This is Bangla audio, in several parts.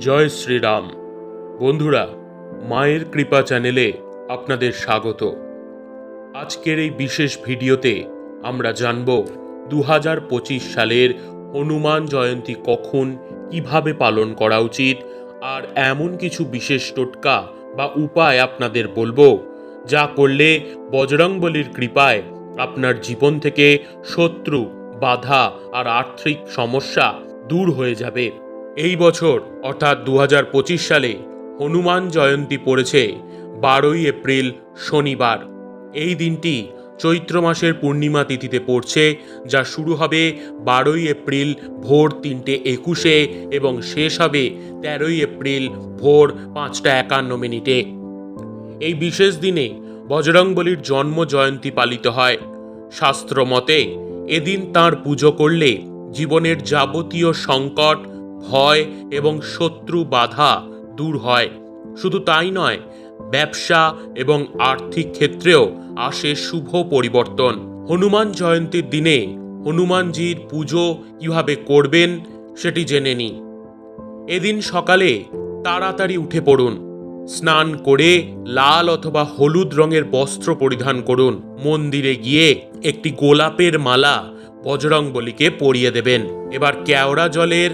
জয় শ্রীরাম। বন্ধুরা, মায়ের কৃপা চ্যানেলে আপনাদের স্বাগত। আজকের এই বিশেষ ভিডিওতে আমরা জানব দু হাজার পঁচিশ সালের হনুমান জয়ন্তী কখন, কীভাবে পালন করা উচিত, আর এমন কিছু বিশেষ টোটকা বা উপায় আপনাদের বলব, যা করলে বজরংবলীর কৃপায় আপনার জীবন থেকে শত্রু, বাধা আর আর্থিক সমস্যা দূর হয়ে যাবে। এই বছর, অর্থাৎ দু হাজার পঁচিশ সালে, হনুমান জয়ন্তী পড়েছে বারোই এপ্রিল, শনিবার। এই দিনটি চৈত্র মাসের পূর্ণিমা তিথিতে পড়ছে, যা শুরু হবে বারোই এপ্রিল ভোর তিনটে একুশে এবং শেষ হবে তেরোই এপ্রিল ভোর পাঁচটা একান্ন মিনিটে। এই বিশেষ দিনে বজরংবলীর জন্ম জয়ন্তী পালিত হয়। শাস্ত্র মতে, এদিন তাঁর পুজো করলে জীবনের যাবতীয় সংকট ভয় এবং শত্রু বাধা দূর হয়। শুধু তাই নয়, ব্যবসা এবং আর্থিক ক্ষেত্রেও আসে শুভ পরিবর্তন। হনুমান জয়ন্তীর দিনে হনুমানজির পুজো কীভাবে করবেন সেটি জেনে নিই এদিন সকালে তাড়াতাড়ি উঠে পড়ুন, স্নান করে লাল অথবা হলুদ রঙের বস্ত্র পরিধান করুন। মন্দিরে গিয়ে একটি গোলাপের মালা বজরংবলীকে পরিয়ে দেবেন। এবার কেওড়া জলের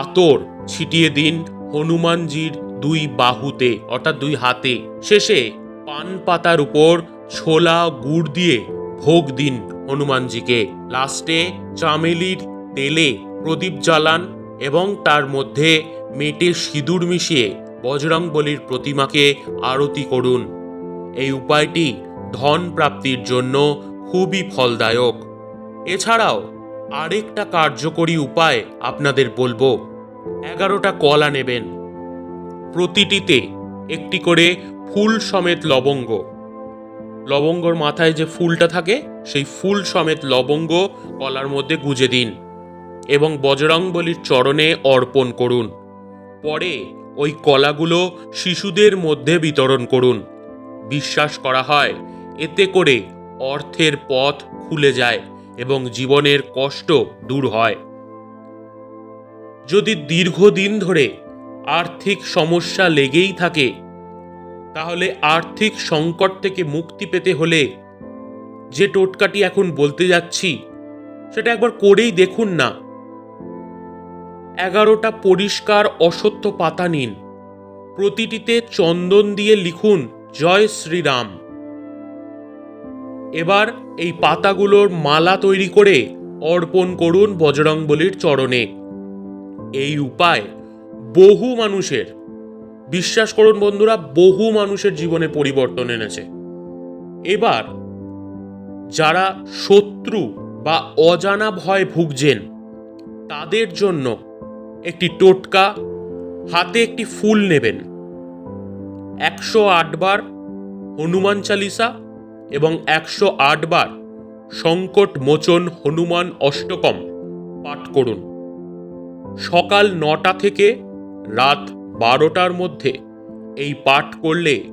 আতর ছিটিয়ে দিন হনুমানজির দুই বাহুতে, অর্থাৎ দুই হাতে। শেষে পান পাতার উপর ছোলা গুড় দিয়ে ভোগ দিন হনুমানজিকে। লাস্টে চামেলির তেলে প্রদীপ জ্বালান এবং তার মধ্যে মেটে সিঁদুর মিশিয়ে বজরংবলীর প্রতিমাকে আরতি করুন। এই উপায়টি ধন প্রাপ্তির জন্য খুবই ফলদায়ক। এছাড়াও আরেকটা কার্যকরী উপায় আপনাদের বলব। এগারোটা কলা নেবেন প্রতিটিতে একটি করে ফুল সমেত লবঙ্গ। লবঙ্গর মাথায় যে ফুলটা থাকে, সেই ফুল সমেত লবঙ্গ কলার মধ্যে গুজে দিন এবং বজরংবলীর চরণে অর্পণ করুন। পরে ওই কলাগুলো শিশুদের মধ্যে বিতরণ করুন। বিশ্বাস করা হয়, এতে করে অর্থের পথ খুলে যায়। এবং জীবনের কষ্ট দূর হয়। যদি দীর্ঘদিন ধরে আর্থিক সমস্যা লেগেই থাকে, তাহলে আর্থিক সংকট থেকে মুক্তি পেতে হলে যে টোটকাটি এখন বলতে যাচ্ছি, সেটা একবার করেই দেখুন না। এগারোটা পরিষ্কার অসত্য পাতা নিন। প্রতিটিতে চন্দন দিয়ে লিখুন, জয় শ্রীরাম। এবার এই পাতাগুলোর মালা তৈরি করে অর্পণ করুন বজরংবলীর চরণে। এই উপায় বহু মানুষের। বিশ্বাস করুন বন্ধুরা, বহু মানুষের জীবনে পরিবর্তন এনেছে। এবার যারা শত্রু বা অজানা ভয় ভুগছেন, তাদের জন্য একটি টোটকা, হাতে একটি ফুল নেবেন। একশো আটবার হনুমান চালিসা এবং একশো আটবার সংকট মোচন হনুমান অষ্টকম পাঠ করুন। সকাল নটা থেকে রাত বারোটার মধ্যে এই পাঠ করলে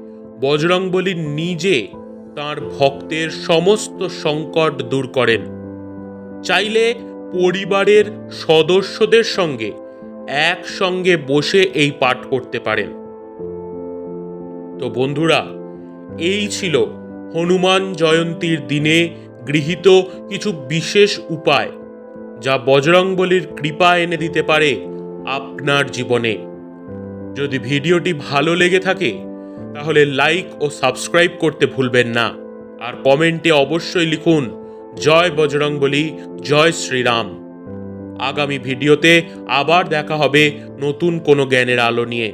বজরংবলী নিজে তার ভক্তের সমস্ত সংকট দূর করেন। চাইলে পরিবারের সদস্যদের সঙ্গে একসঙ্গে বসে এই পাঠ করতে পারেন। তো বন্ধুরা, এই ছিল হনুমান জয়ন্তীর দিনে গৃহীত কিছু বিশেষ উপায়, যা বজরংবলীর কৃপা এনে দিতে পারে আপনার জীবনে। যদি ভিডিওটি ভালো লেগে থাকে, তাহলে লাইক ও সাবস্ক্রাইব করতে ভুলবেন না। আর কমেন্টে অবশ্যই লিখুন, জয় বজরংবলী, জয় শ্রীরাম। আগামী ভিডিওতে আবার দেখা হবে নতুন কোনো জ্ঞানের আলো নিয়ে।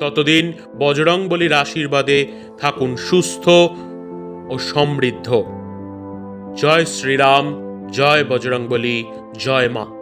ততদিন বজরংবলীর আশীর্বাদে থাকুন সুস্থ ও সমৃদ্ধ। জয় শ্রীরাম জয় বজরংবলী জয় মা।